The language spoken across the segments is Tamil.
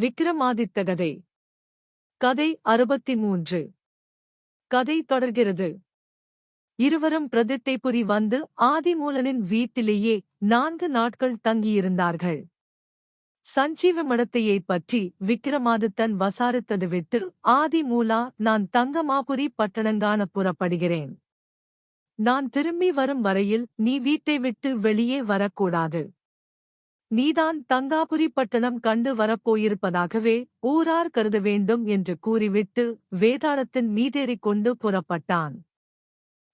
விக்ரமாதித்த கதை. கதை அறுபத்தி மூன்று கதை தொடர்கிறது. இருவரும் பிரதித்தைபுரி வந்து ஆதிமூலனின் வீட்டிலேயே நான்கு நாட்கள் தங்கியிருந்தார்கள். சஞ்சீவ மடத்தையைப் பற்றி விக்ரமாதித்தன் வசாரித்தது விட்டு ஆதிமூலா நான் தங்கமாபுரி பட்டணங்கான புறப்படுகிறேன். நான் திரும்பி வரும் வரையில் நீ வீட்டை விட்டு வெளியே வரக்கூடாது. நீதான் தங்காபுரி பட்டணம் கண்டு வரப்போயிருப்பதாகவே ஊரார் கருத வேண்டும் என்று கூறிவிட்டு வேதாளத்தின் மீதேறிக் கொண்டு புறப்பட்டான்.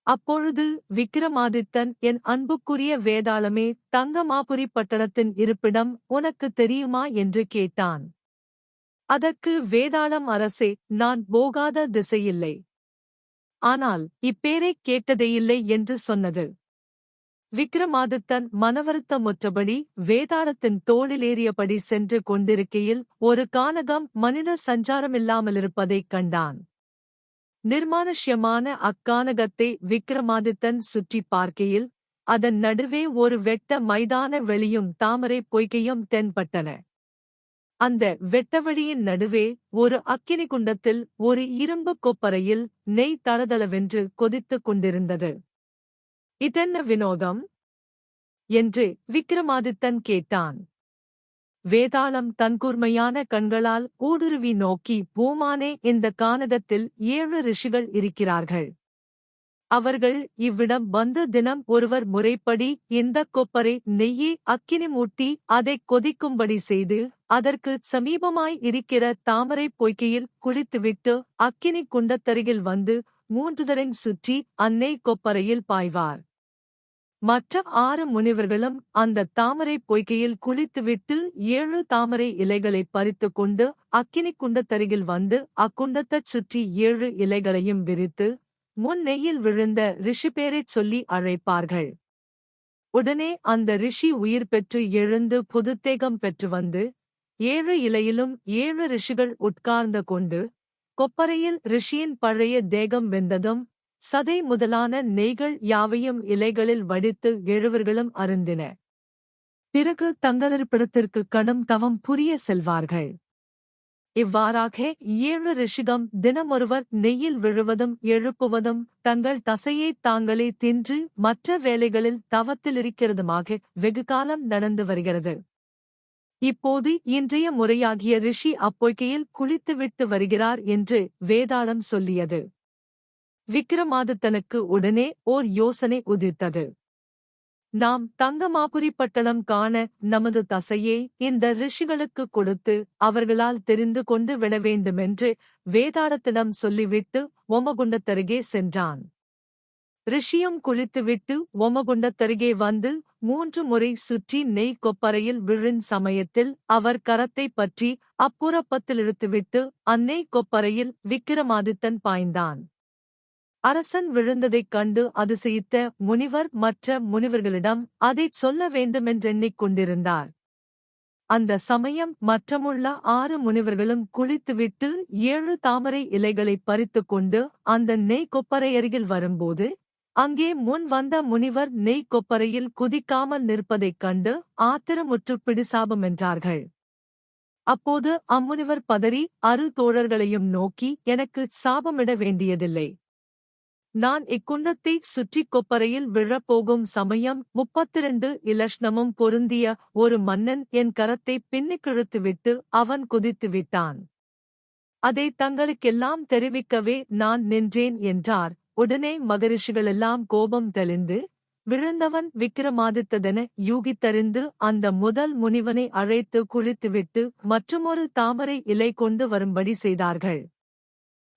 அப்பொழுது விக்ரமாதித்தன் என் அன்புக்குரிய வேதாளமே தங்கமாபுரி பட்டணத்தின் இருப்பிடம் உனக்கு தெரியுமா என்று கேட்டான். அதற்கு வேதாளம் அரசே நான் போகாத திசையில்லை. ஆனால் இப்பேரைக் கேட்டதேயில்லை என்று சொன்னது. விக்ரமாதித்தன் மனவருத்தமுற்றபடி வேதாளத்தின் தோளிலேறியபடி சென்று கொண்டிருக்கையில் ஒரு கானகம் மனித சஞ்சாரமில்லாமலிருப்பதைக் கண்டான். நிர்மானுஷ்யமான அக்கானகத்தை விக்ரமாதித்தன் சுற்றி பார்க்கையில் அதன் நடுவே ஒரு வெட்ட மைதான வெளியும் தாமரை பொய்கையும் தென்பட்டன. அந்த வெட்டவழியின் நடுவே ஒரு அக்கினி குண்டத்தில் ஒரு இரும்பு கொப்பரையில் நெய் தளதளவென்று கொதித்துக் கொண்டிருந்தது. இதென்ன வினோதம் என்று விக்ரமாதித்தன் கேட்டான். வேதாளம் தன்கூர்மையான கண்களால் ஊடுருவி நோக்கி பூமானே இந்த கானதத்தில் ஏழு ரிஷிகள் இருக்கிறார்கள். அவர்கள் இவ்விடம் வந்து தினம் ஒருவர் முறைப்படி இந்த கொப்பரை நெய்யை அக்கினி மூட்டி அதைக் கொதிக்கும்படி செய்து அதற்கு சமீபமாய் இருக்கிற தாமரை பொய்கையில் குளித்துவிட்டு அக்கினி குண்டத்தருகில் வந்து மூன்றுதரின் சுற்றி அன்னை கொப்பரையில் பாய்வார். மற்ற ஆறு முனிவர்களும் அந்த தாமரை பொய்கையில் குளித்துவிட்டு ஏழு தாமரை இலைகளைப் பறித்துக் கொண்டு அக்கினி குண்டத்தருகில் வந்து அக்குண்டத்தைச் சுற்றி ஏழு இலைகளையும் விரித்து முன் நெய்யில் விழுந்த ரிஷி பேரைச் சொல்லி அழைப்பார்கள். உடனே அந்த ரிஷி உயிர் பெற்று எழுந்து புதுத்தேகம் பெற்று வந்து ஏழு இலையிலும் ஏழு ரிஷிகள் உட்கார்ந்து கொண்டு கொப்பரையில் ரிஷியின் பழைய தேகம் வெந்ததும் சதை முதலான நெய்கள் யாவையும் இலைகளில் வடித்து எழுவர்களும் அருந்தின. பிறகு தங்களிருப்பிடத்திற்கு கடும் தவம் புரிய செல்வார்கள். இவ்வாறாக ஏழு ரிஷிகம் தினமொருவர் நெய்யில் விழுவதும் எழுப்புவதும் தங்கள் தசையைத் தாங்களே தின்று மற்ற வேலைகளில் தவத்திலிருக்கிறதுமாக வெகுகாலம் நடந்து வருகிறது. இப்போது இன்றைய முறையாகிய ரிஷி அப்பொய்கையில் குளித்துவிட்டு வருகிறார் என்று வேதாளம் சொல்லியது. விக்ரமாதித்தனுக்கு உடனே ஓர் யோசனை உதித்தது. நாம் தங்கமாபுரி பட்டணம் காண நமது தசையை இந்த ரிஷிகளுக்கு கொடுத்து அவர்களால் தெரிந்து கொண்டு விட வேண்டுமென்று வேதாளத்திடம் சொல்லிவிட்டு ஒமகுண்டத்தருகே சென்றான். ரிஷியும் குளித்துவிட்டு ஒமகுண்டத்தருகே வந்து மூன்று முறை சுற்றி நெய் கொப்பரையில் விழும் சமயத்தில் அவர் கரத்தை பற்றி அப்புறப்பத்தில் இழுத்துவிட்டு அந்நெய் கொப்பரையில் விக்கிரமாதித்தன் பாய்ந்தான். அரசன் விழுந்ததைக் கண்டு அதிசயித்த முனிவர் மற்ற முனிவர்களிடம் அதைச் சொல்ல வேண்டுமென்றெண்ணிக் கொண்டிருந்தார். அந்த சமயம் மற்றமுள்ள ஆறு முனிவர்களும் குளித்துவிட்டு ஏழு தாமரை இலைகளைப் பறித்துக் கொண்டு அந்த நெய் கொப்பரை அருகில் வரும்போது அங்கே முன் வந்த முனிவர் நெய் கொப்பரையில் குதிக்காமல் நிற்பதைக் கண்டு ஆத்திரமுற்று பிடிசாபம் என்றார்கள். அப்போது அம்முனிவர் பதறி அரு தோழர்களையும் நோக்கி எனக்கு சாபமிட வேண்டியதில்லை. நான் இக்குண்டத்தை சுற்றிக் கொப்பரையில் விழப்போகும் சமயம் முப்பத்திரண்டு இலஷ்ணமும் பொருந்திய ஒரு மன்னன் என் கரத்தை பின்னிக்கிழுத்துவிட்டு அவன் குதித்து விட்டான். அதை தங்களுக்கெல்லாம் தெரிவிக்கவே நான் நின்றேன் என்றார். உடனே மகரிஷிகளெல்லாம் கோபம் தெளிந்து விழுந்தவன் விக்கிரமாதித்ததென யூகித்தறிந்து அந்த முதல் முனிவனை அழைத்து குளித்துவிட்டு மற்றுமொரு தாமரை இலை கொண்டு வரும்படி செய்தார்கள்.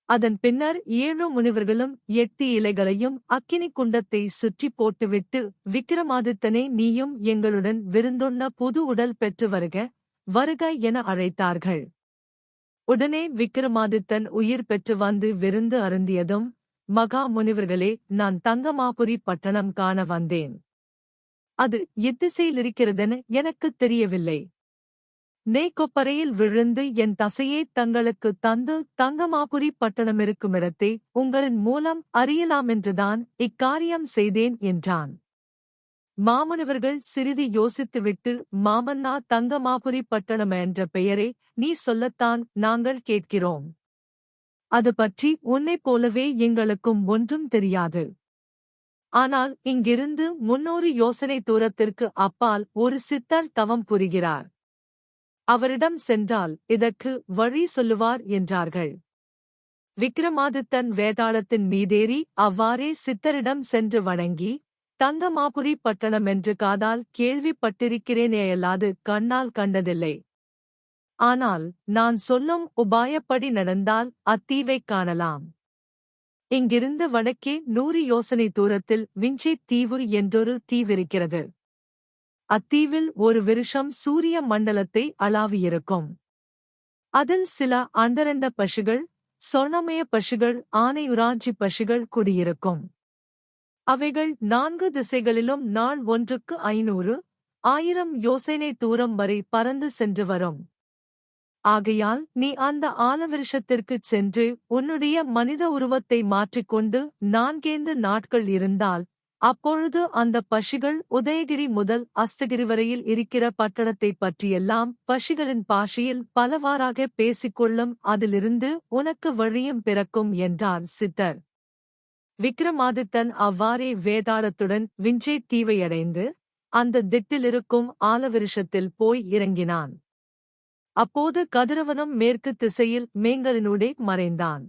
அதன் பின்னர் ஏழு முனிவர்களும் எட்டு இலைகளையும் அக்கினி குண்டத்தை சுற்றி போட்டுவிட்டு விக்கிரமாதித்தனே நீயும் எங்களுடன் விருந்துண்ண புது உடல் பெற்று வருக வருக என அழைத்தார்கள். உடனே விக்கிரமாதித்தன் உயிர் பெற்று வந்து விருந்து அருந்தியதும் மகா முனிவர்களே நான் தங்கமாபுரி பட்டணம் காண வந்தேன். அது எத்திசையிலிருக்கிறதென எனக்குத் தெரியவில்லை. நெய்கொப்பரையில் விழுந்து என் தசையை தங்களுக்கு தந்து தங்கமாபுரி பட்டணமிருக்குமிடத்தை உங்களின் மூலம் அறியலாமென்றுதான் இக்காரியம் செய்தேன் என்றான். மாமனவர்கள் சிறிது யோசித்துவிட்டு மாமன்னா தங்கமாபுரி பட்டணம் என்ற பெயரை நீ சொல்லத்தான் நாங்கள் கேட்கிறோம். அது பற்றி உன்னைப் போலவே எங்களுக்கும் ஒன்றும் தெரியாது. ஆனால் இங்கிருந்து முன்னூறு யோசனை தூரத்திற்கு அப்பால் ஒரு சித்தர் தவம் புரிகிறார். அவரிடம் சென்றால் இதற்கு வழி சொல்லுவார் என்றார்கள். விக்ரமாதித்தன் வேதாளத்தின் மீதேறி அவ்வாறே சித்தரிடம் சென்று வணங்கி தங்கமாபுரி பட்டணம் என்று காதால் கேள்விப்பட்டிருக்கிறேனேயல்லாது கண்ணால் கண்டதில்லை. ஆனால் நான் சொல்லும் உபாயப்படி நடந்தால் அத்தீவைக் காணலாம். இங்கிருந்து வடக்கே நூறு யோசனை தூரத்தில் விஞ்சை தீவு என்றொரு தீவிருக்கிறது. அத்தீவில் ஒரு விருஷம் சூரிய மண்டலத்தை அளாவியிருக்கும். அதில் சில அண்டரண்ட பசுகள் சொர்ணமய பசுகள் ஆனையுராஞ்சி பசுகள் குடியிருக்கும். அவைகள் நான்கு திசைகளிலும் நாள் ஒன்றுக்கு ஐநூறு ஆயிரம் யோசனை தூரம் வரை பறந்து சென்று வரும். ஆகையால் நீ அந்த ஆலவிருஷத்திற்குச் சென்று உன்னுடைய மனித உருவத்தை மாற்றிக்கொண்டு நான்கேந்து நாட்கள் இருந்தால் அப்பொழுது அந்த பஷிகள் உதயகிரி முதல் அஸ்தகிரி வரையில் இருக்கிற பட்டணத்தைப் பற்றியெல்லாம் பஷிகளின் பாஷையில் பலவாறாக பேசிக்கொள்ளும் அதிலிருந்து உனக்கு வழியும் பிறக்கும் என்றார் சித்தர். விக்ரமாதித்தன் அவ்வாறே வேதாளத்துடன் விஞ்சை தீவையடைந்து அந்த திட்டிலிருக்கும் ஆலவிருஷத்தில் போய் இறங்கினான். அப்போது கதிரவனும் மேற்கு திசையில் மேங்கலினூடே மறைந்தான்.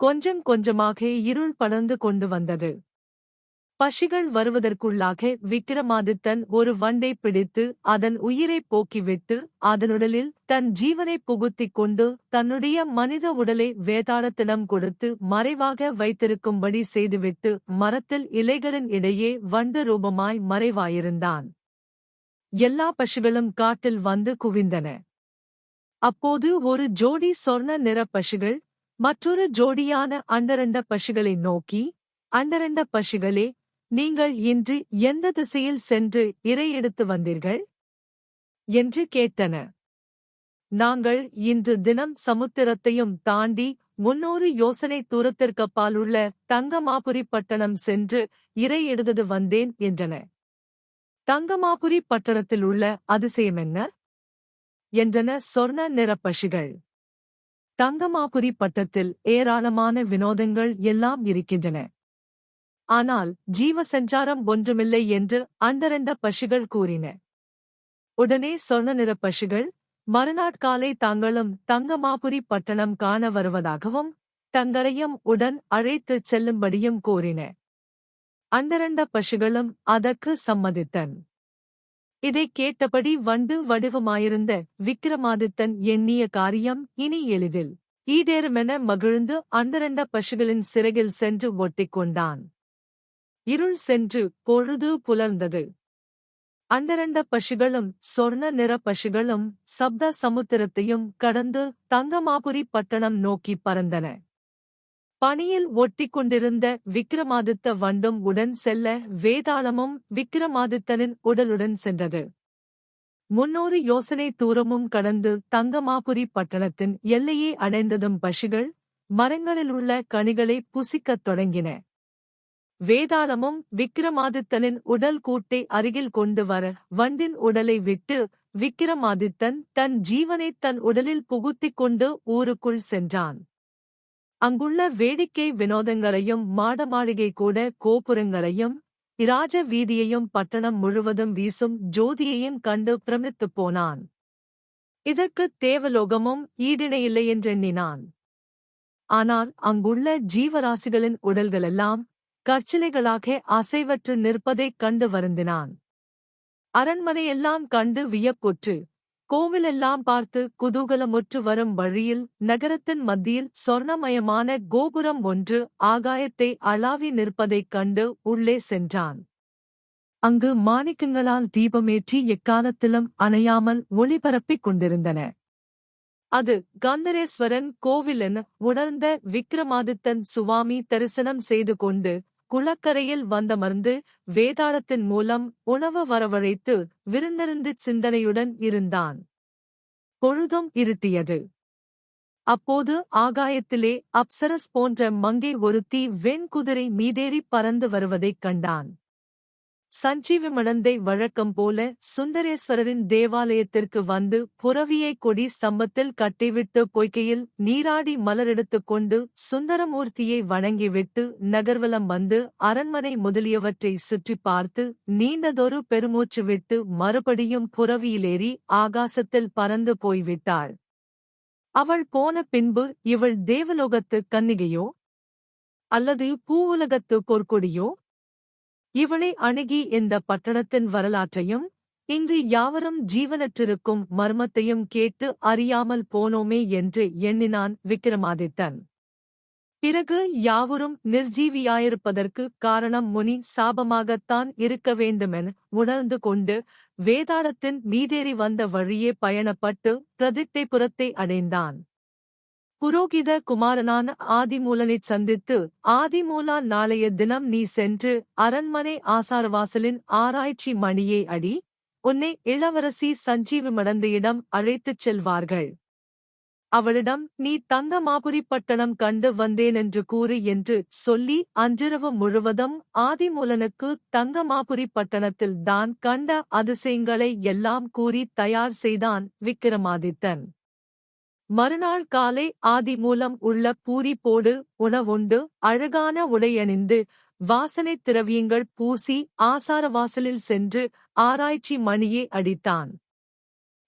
கொஞ்சம் கொஞ்சமாக இருள் படர்ந்து கொண்டு வந்தது. பசிகள் வருவதற்குள்ளாக விக்கிரமாதித்தன் ஒரு வண்டை பிடித்து அதன் உயிரைப் போக்கிவிட்டு அதனுடலில் தன் ஜீவனை புகுத்திக் கொண்டு தன்னுடைய மனித உடலை வேதாளத்திடம் கொடுத்து மறைவாக வைத்திருக்கும்படி செய்துவிட்டு மரத்தில் இலைகளின் இடையே வண்டு ரூபமாய் மறைவாயிருந்தான். எல்லா பசுகளும் காட்டில் வந்து குவிந்தன. அப்போது ஒரு ஜோடி சொர்ண நிற பசுகள் மற்றொரு ஜோடியான அண்டரண்ட பசுகளை நோக்கி அண்டரண்ட பசுகளே நீங்கள் இன்று எந்த திசையில் சென்று இறை எடுத்து வந்தீர்கள்? என்று கேட்டன நாங்கள் இன்று தினம் சமுத்திரத்தையும் தாண்டி முன்னூறு யோசனை தூரத்திற்கப்பாலுள்ள தங்கமாபுரி பட்டணம் சென்று இறை எடுத்தது வந்தேன் என்றன தங்கமாபுரி பட்டணத்தில் உள்ள அதிசயம் என்ன? என்றன சொர்ண நிற பசுகள். தங்கமாபுரி பட்டத்தில் ஏராளமான வினோதங்கள் எல்லாம் இருக்கின்றன. ஆனால் ஜீவ சஞ்சாரம் ஒன்றுமில்லை என்று அண்டரண்ட பசுகள் கூறின. உடனே சொர்ண நிற பசுகள் மறுநாட்காலை தாங்களும் தங்கமாபுரி பட்டணம் காண வருவதாகவும் தங்களையும் உடன் அழைத்துச் செல்லும்படியும் கோரின அண்டரண்ட பசுகளும் அதற்கு சம்மதித்தன். இதைக் கேட்டபடி வண்டு வடிவமாயிருந்த விக்கிரமாதித்தன் எண்ணிய காரியம் இனி எளிதில். ஈடேறுமென மகிழ்ந்து அண்டரண்ட பசுகளின் சிறகில் சென்று ஒட்டிக் கொண்டான் இருள் சென்று பொழுது புலர்ந்தது. அண்டரண்ட பசுகளும் சொர்ண நிற பசுகளும் சப்த சமுத்திரத்தையும் கடந்து தங்கமாபுரி பட்டணம் நோக்கி பறந்தன. பணியில் ஒட்டிக் கொண்டிருந்த விக்கிரமாதித்த வண்டும் உடன் செல்ல வேதாளமும் விக்கிரமாதித்தனின் உடலுடன் சென்றது. முன்னூறு யோசனை தூரமும் கடந்து தங்கமாபுரி பட்டணத்தின் எல்லையை அடைந்ததும் பசுகள் மரங்களிலுள்ள கனிகளை புசிக்கத் தொடங்கின. வேதாளமும் விக்கிரமாதித்தனின் உடல் கூட்டை அருகில் கொண்டு வர வண்டின் உடலை விட்டு விக்கிரமாதித்தன் தன் ஜீவனை தன் உடலில் புகுத்திக் கொண்டு ஊருக்குள் சென்றான். அங்குள்ள வேடிக்கை வினோதங்களையும் மாட மாளிகை கூட கோபுரங்களையும் இராஜ வீதியையும் பட்டணம் முழுவதும் வீசும் ஜோதியையும் கண்டு பிரமித்துப் போனான். இதற்குத் தேவலோகமும் ஈடிணையில்லை என்றெண்ணினான் ஆனால் அங்குள்ள ஜீவராசிகளின் உடல்களெல்லாம் கற்சிலைகளாக அசைவற்று நிற்பதைக் கண்டு வருந்தினான். அரண்மனையெல்லாம் கண்டு வியப்புற்று கோவிலெல்லாம் பார்த்து குதூகலமுற்று வரும் வழியில் நகரத்தின் மத்தியில் சொர்ணமயமான கோபுரம் ஒன்று ஆகாயத்தை அளாவி நிற்பதைக் கண்டு உள்ளே சென்றான். அங்கு மாணிக்கங்களால் தீபமேற்றி எக்காலத்திலும் அணையாமல் ஒளிபரப்பிக் கொண்டிருந்தன. அது கந்தரேஸ்வரன் கோவில் உணர்ந்த விக்ரமாதித்தன் சுவாமி தரிசனம் செய்து கொண்டு குளக்கரையில் வந்தமர்ந்து வேதாளத்தின் மூலம் உணவு வரவழைத்து விருந்திருந்து சிந்தனையுடன் இருந்தான். பொழுதும் இருட்டியது. அப்போது ஆகாயத்திலே அப்சரஸ் போன்ற மங்கை ஒருத்தி வெண்குதிரை மீதேறி பறந்து வருவதைக் கண்டான். சஞ்சீவி மணந்தை வழக்கம் போல சுந்தரேஸ்வரரின் தேவாலயத்திற்கு வந்து புறவியை கொடி ஸ்தம்பத்தில் கட்டிவிட்டு பொய்கையில் நீராடி மலரெடுத்துக் கொண்டு சுந்தரமூர்த்தியை வணங்கிவிட்டு நகர்வலம் வந்து அரண்மனை முதலியவற்றை சுற்றி பார்த்து நீண்டதொரு பெருமூச்சு விட்டு மறுபடியும் புறவியிலேறி ஆகாசத்தில் பறந்து போய்விட்டாள். அவள் போன பின்பு இவள் தேவலோகத்து கன்னிகையோ அல்லது பூவுலகத்து பொற்கொடியோ இவளை அணுகி இந்த பட்டணத்தின் வரலாற்றையும் இங்கு யாவரும் ஜீவனற்றிருக்கும் மர்மத்தையும் கேட்டு அறியாமல் போனோமே என்று எண்ணினான் விக்கிரமாதித்தன். பிறகு யாவரும் நிர்ஜீவியாயிருப்பதற்கு காரணம் முனி சாபமாகத்தான் இருக்க வேண்டுமென உணர்ந்து கொண்டு வேதாளத்தின் மீதேறி வந்த வழியே பயணப்பட்டு பிரதிட்டைபுரத்தை அடைந்தான். புரோகித குமாரனான ஆதிமூலனைச் சந்தித்து ஆதிமூலா நாளைய தினம் நீ சென்று அரண்மனை ஆசாரவாசலின் ஆராய்ச்சி மணியை அடி உன்னை இளவரசி சஞ்சீவி மடந்தையிடம் அழைத்துச் செல்வார்கள். அவளிடம் நீ தந்த மாபுரிப்பட்டணம் கண்டு வந்தேன் என்று கூறு என்று சொல்லி அன்றிரவு முழுவதும் ஆதிமூலனுக்கு தந்த மாபுரிப்பட்டணத்தில் தான் கண்ட அதிசயங்களை எல்லாம் கூறி தயார் செய்தான் விக்கிரமாதித்தன். மறுநாள் காலை ஆதி மூலம் உள்ள பூரி போடு உணவுண்டு அழகான உடையணிந்து வாசனைத் திரவியங்கள் பூசி ஆசார வாசலில் சென்று ஆராய்ச்சி மணியே அடித்தான்.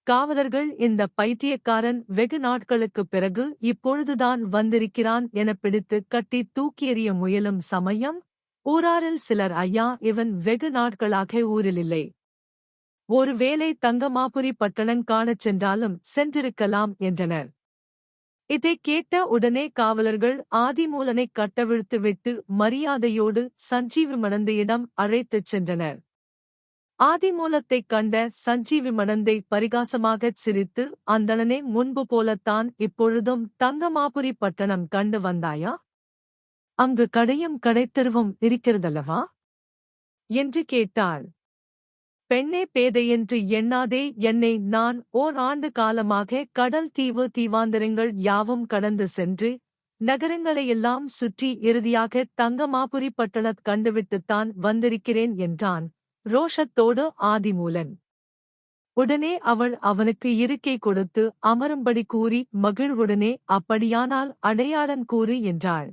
காவலர்கள் இந்த பைத்தியக்காரன் வெகு நாட்களுக்குப் பிறகு இப்பொழுதுதான் வந்திருக்கிறான் என பிடித்து கட்டி தூக்கி எறிய முயலும் சமயம் ஊராரில் சிலர் ஐயா இவன் வெகு நாட்களாக ஊரிலில்லை ஒருவேளை தங்கமாபுரி பட்டணம் காணச் சென்றாலும் சென்றிருக்கலாம் என்றனர். இதைக் கேட்ட உடனே காவலர்கள் ஆதிமூலனை கட்டவிழ்த்துவிட்டு மரியாதையோடு சஞ்சீவி மணந்தையிடம் அழைத்துச் சென்றனர். ஆதிமூலத்தைக் கண்ட சஞ்சீவி மணந்தை பரிகாசமாகச் சிரித்து அந்தணனே முன்பு போலத்தான் இப்பொழுதும் தங்கமாபுரி பட்டணம் கண்டு வந்தாயா? அங்கு கடையும் கடைத்தெருவும் இருக்கிறதல்லவா என்று கேட்டாள். பெண்ணே பேதையென்று எண்ணாதே என்னை நான் ஓர் ஆண்டு காலமாக கடல் தீவு தீவாந்தரங்கள் யாவும் கடந்து சென்று நகரங்களையெல்லாம் சுற்றி இறுதியாக தங்கமாபுரி பட்டணத் கண்டுவிட்டுத்தான் வந்திருக்கிறேன் என்றான் ரோஷத்தோடு ஆதிமூலன். உடனே அவள் அவனுக்கு இருக்கை கொடுத்து அமரும்படி கூறி மகிழ்வுடனே அப்படியானால் அடையாளன் கூறு என்றாள்.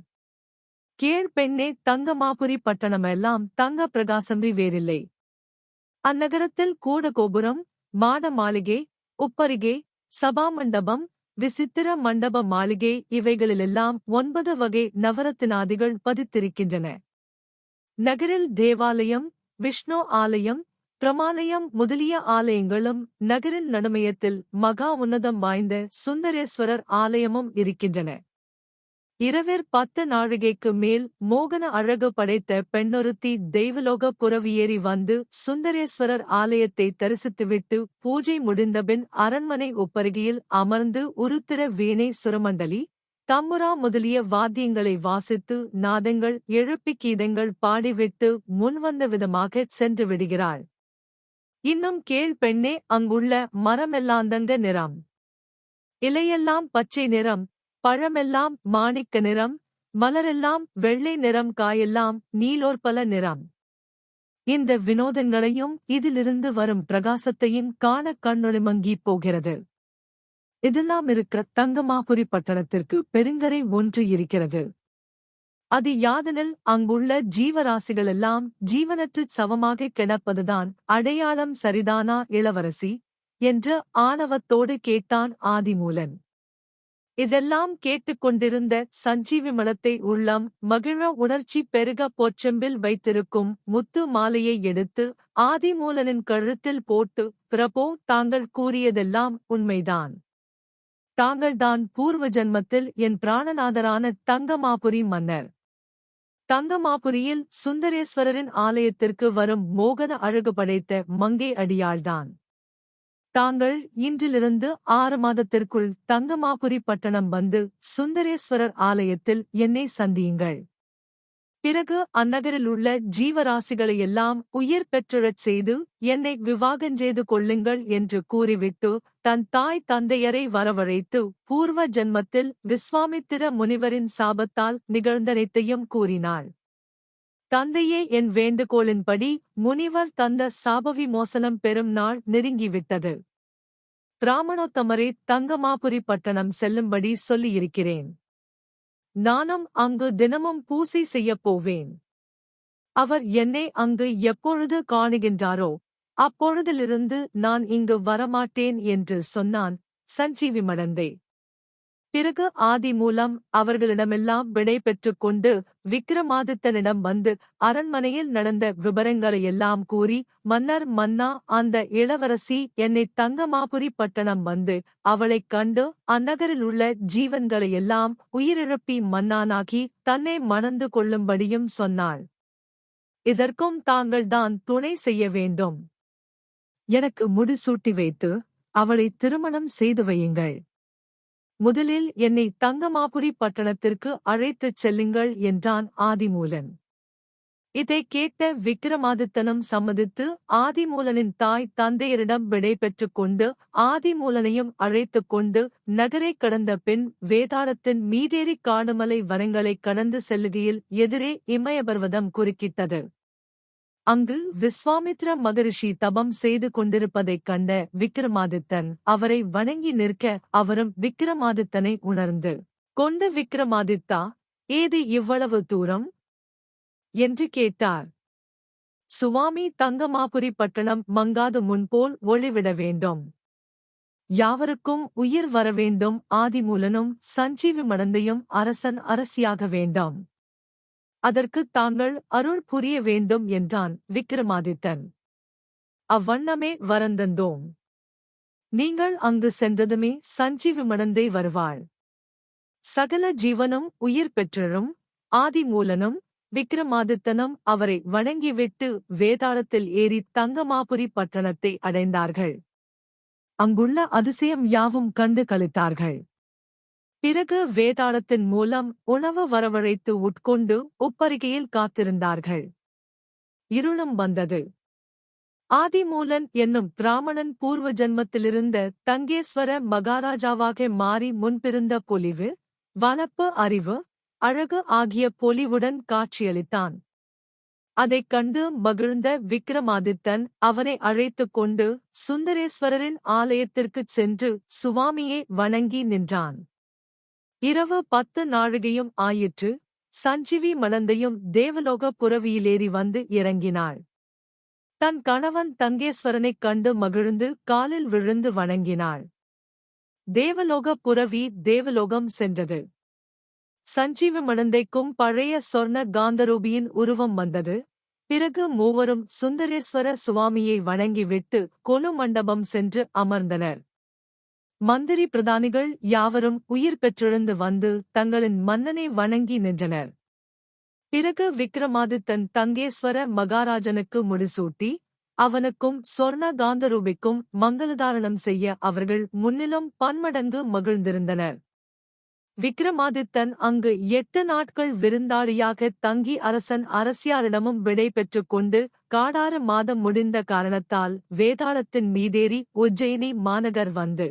கீழ்பெண்ணே தங்கமாபுரி பட்டணமெல்லாம் தங்க பிரகாசம்பி வேறில்லை. அந்நகரத்தில் கூட கோபுரம் மாட மாளிகை உப்பரிகை சபாமண்டபம் விசித்திர மண்டப மாளிகை இவைகளிலெல்லாம் ஒன்பது வகை நவரத்தினாதிகள் பதித்திருக்கின்றன. நகரில் தேவாலயம் விஷ்ணு ஆலயம் பிரமாலயம் முதலிய ஆலயங்களும் நகரின் நடுமையத்தில் மகா உன்னதம் வாய்ந்த சுந்தரேஸ்வரர் ஆலயமும் இருக்கின்றன. இரவிற் பத்து நாழிகைக்கு மேல் மோகன அழகு படைத்த பெண்ணொருத்தி தெய்வலோக புறவியேறி வந்து சுந்தரேஸ்வரர் ஆலயத்தை தரிசித்துவிட்டு பூஜை முடிந்தபின் அரண்மனை ஒப்பருகையில் அமர்ந்து உருத்திர வீணை சுரமண்டலி தம்முரா முதலிய வாத்தியங்களை வாசித்து நாதங்கள் எழுப்பி கீதங்கள் பாடிவிட்டு முன்வந்த விதமாகச் சென்று விடுகிறாள். இன்னும் கேள் பெண்ணே அங்குள்ள மரமெல்லாந்தந்த நிறம். இலையெல்லாம் பச்சை நிறம் பழமெல்லாம் மாணிக்க நிறம் மலரெல்லாம் வெள்ளை நிறம் காயெல்லாம் நீலோற்பல நிறம். இந்த வினோதங்களையும் இதிலிருந்து வரும் பிரகாசத்தையும் காண கண்ணொளிமங்கி போகிறது. இதெல்லாம் இருக்கிற தங்கமாபுரி பட்டணத்திற்கு பெருங்கரை ஒன்று இருக்கிறது. அது யாதனில் அங்குள்ள ஜீவராசிகளெல்லாம் ஜீவனற்றுச் சவமாக கிடப்பதுதான் அடையாளம் சரிதானா இளவரசி? என்று ஆணவத்தோடு கேட்டான் ஆதிமூலன். இதெல்லாம் கேட்டுக்கொண்டிருந்த சஞ்சீவி மலத்தை உள்ளம் மகிழ உணர்ச்சி பெருக பொச்செம்பில் வைத்திருக்கும் முத்து மாலையை எடுத்து ஆதிமூலனின் கழுத்தில் போட்டு பிரபோ தாங்கள் கூறியதெல்லாம் உண்மைதான். தாங்கள்தான் பூர்வ ஜன்மத்தில் என் பிராணநாதரான தங்கமாபுரி மன்னர். தங்கமாபுரியில் சுந்தரேஸ்வரரின் ஆலயத்திற்கு வரும் மோகன அழகு படைத்த மங்கை அடியாள்தான். தாங்கள் இன்றிலிருந்து ஆறு மாதத்திற்குள் தங்கமாபுரி பட்டணம் வந்து சுந்தரேஸ்வரர் ஆலயத்தில் என்னை சந்தியுங்கள். பிறகு அந்நகரில் உள்ள ஜீவராசிகளையெல்லாம் உயிர் பெற்றழச் செய்து என்னை விவாகஞ்செய்து கொள்ளுங்கள் என்று கூறிவிட்டு தன் தாய் தந்தையரை வரவழைத்து பூர்வ ஜன்மத்தில் விஸ்வாமித்திர முனிவரின் சாபத்தால் நிகழ்ந்தனைத்தையும் கூறினாள். தந்தையே என் வேண்டுகோளின்படி முனிவர் தந்த சாபவி மோசனம் பெறும் நாள் நெருங்கிவிட்டது. பிராமணோத்தமரே தங்கமாபுரி பட்டணம் செல்லும்படி சொல்லியிருக்கிறேன். நானும் அங்கு தினமும் பூசை செய்யப் போவேன். அவர் என்னை அங்கு எப்பொழுது காணுகின்றாரோ அப்பொழுதிலிருந்து நான் இங்கு வரமாட்டேன் என்று சொன்னான் சஞ்சீவி மடந்தை பிறகு ஆதி மூலம் அவர்களிடமெல்லாம் விடை பெற்றுக் கொண்டு விக்ரமாதித்தனிடம் வந்து அரண்மனையில் நடந்த விபரங்களையெல்லாம் கூறி மன்னர் மன்னா அந்த இளவரசி என்னை தங்கமாபுரி பட்டணம் வந்து அவளைக் கண்டு அந்நகரில் உள்ள ஜீவன்களையெல்லாம் உயிரிழப்பி மன்னானாகி தன்னை மணந்து கொள்ளும்படியும் சொன்னாள். இதற்கும் தாங்கள்தான் துணை செய்ய வேண்டும். எனக்கு முடிசூட்டி வைத்து அவளை திருமணம் செய்து வையுங்கள். முதலில் என்னை தங்கமாபுரி பட்டணத்திற்கு அழைத்துச் செல்லுங்கள் என்றான் ஆதிமூலன். இதை கேட்ட விக்ரமாதித்தனும் சம்மதித்து ஆதிமூலனின் தாய் தந்தையரிடம் விடை பெற்றுக் கொண்டு ஆதிமூலனையும் அழைத்துக் கொண்டு நகரை கடந்த பின் வேதாளத்தின் மீதேறி காடுமலை வரங்களைக் கடந்து செல்லுகையில் எதிரே இமயபர்வதம் குறுக்கிட்டது. அங்கு விஸ்வாமித்ர மகரிஷி தபம் செய்து கொண்டிருப்பதைக் கண்ட விக்ரமாதித்தன் அவரை வணங்கி நிற்க அவரும் விக்ரமாதித்தனை உணர்ந்து கொண்ட விக்ரமாதித்தா ஏது இவ்வளவு தூரம் என்று கேட்டார். சுவாமி தங்கமாபுரி பட்டணம் மங்காது முன்போல் ஒளிவிட வேண்டும். யாவருக்கும் உயிர் வரவேண்டும் ஆதிமூலனும் சஞ்சீவி மடந்தையும் அரசன் அரசியாக வேண்டாம். அதற்கு தாங்கள் அருள் புரிய வேண்டும் என்றான் விக்ரமாதித்தன் அவ்வண்ணமே வரந்தந்தோம். நீங்கள் அங்கு சென்றதுமே சஞ்சீவி மடந்தை வருவாள். சகல ஜீவனும் உயிர் பெற்றரும் ஆதிமூலனும் விக்ரமாதித்தனும் அவரை வணங்கிவிட்டு வேதாளத்தில் ஏறி தங்கமாபுரி பட்டணத்தை அடைந்தார்கள். அங்குள்ள அதிசயம் யாவும் கண்டு கழித்தார்கள். பிறகு வேதாளத்தின் மூலம் உணவு வரவழைத்து உட்கொண்டு உப்பருகையில் காத்திருந்தார்கள். இருளும் வந்தது. ஆதிமூலன் என்னும் பிராமணன் பூர்வ ஜன்மத்திலிருந்த தங்கேஸ்வர மகாராஜாவாக மாறி முன்பிருந்த பொலிவு வனப்பு அறிவு அழகு ஆகிய பொலிவுடன் காட்சியளித்தான். அதைக் கண்டு மகிழ்ந்த விக்ரமாதித்தன் அவனை அழைத்துக் கொண்டு சுந்தரேஸ்வரரின் ஆலயத்திற்குச் சென்று சுவாமியை வணங்கி நின்றான். இரவு பத்து நாழிகையும் ஆயிற்று சஞ்சீவி மனந்தையும் தேவலோக புறவியிலேறி வந்து இறங்கினாள். தன் கணவன் தங்கேஸ்வரனைக் கண்டு மகிழ்ந்து காலில் விழுந்து வணங்கினாள். தேவலோக புறவி தேவலோகம் சென்றது. சஞ்சீவி மனந்தைக்கும் பழைய சொர்ண காந்தரூபியின் உருவம் வந்தது. பிறகு மூவரும் சுந்தரேஸ்வர சுவாமியை வணங்கிவிட்டு கொலு மண்டபம் சென்று அமர்ந்தனர். மந்திரி பிரதானிகள் யாவரும் உயிர் பெற்றெழுந்து வந்து தங்களின் மன்னனை வணங்கி நின்றனர். பிறகு விக்ரமாதித்தன் தங்கேஸ்வர மகாராஜனுக்கு முடிசூட்டி அவனுக்கும் சொர்ண காந்தரூபிக்கும் மங்களதாரணம் செய்ய அவர்கள் முன்னிலும் பன்மடங்கு மகிழ்ந்திருந்தனர். விக்ரமாதித்தன் அங்கு எட்டு நாட்கள் விருந்தாளியாக தங்கி அரசன் அரசியாரிடமும் விடை பெற்றுக் கொண்டு காடாறு மாதம் முடிந்த காரணத்தால் வேதாளத்தின் மீதேறி உஜ்ஜயினி மாநகர் வந்து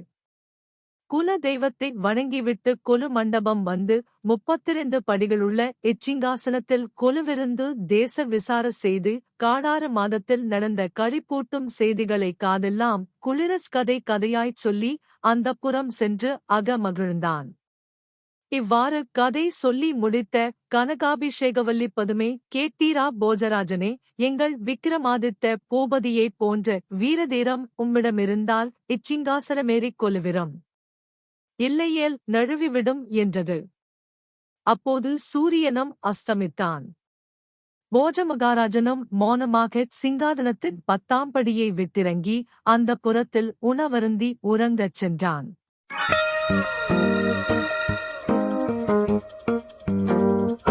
குல தெய்வத்தை வணங்கிவிட்டு கொலு மண்டபம் வந்து முப்பத்திரண்டு படிகளுள்ள இச்சிங்காசனத்தில் கொலுவிருந்து தேச விசார செய்து காடாறு மாதத்தில் நடந்த கழிப்பூட்டும் செய்திகளை காதெல்லாம் குளிரஸ் கதை கதையாய்ச் சொல்லி அந்த புறம் சென்று அக மகிழ்ந்தான். இவ்வாறு கதை சொல்லி முடித்த கனகாபிஷேகவல்லி பதுமே கேட்டீரா போஜராஜனே எங்கள் விக்ரமாதித்த பூபதியைப் போன்ற வீரதீரம் உம்மிடமிருந்தால் இச்சிங்காசனமேறிக் கொலுவிரம். இல்லையேல் நழுவிவிடும் என்றது. அப்போது சூரியனும் அஸ்தமித்தான். போஜ மகாராஜனும் மௌனமாகச் சிங்காதனத்தின் பத்தாம் படியை விட்டிறங்கி அந்த புறத்தில் உணவருந்தி உறங்கச் சென்றான்.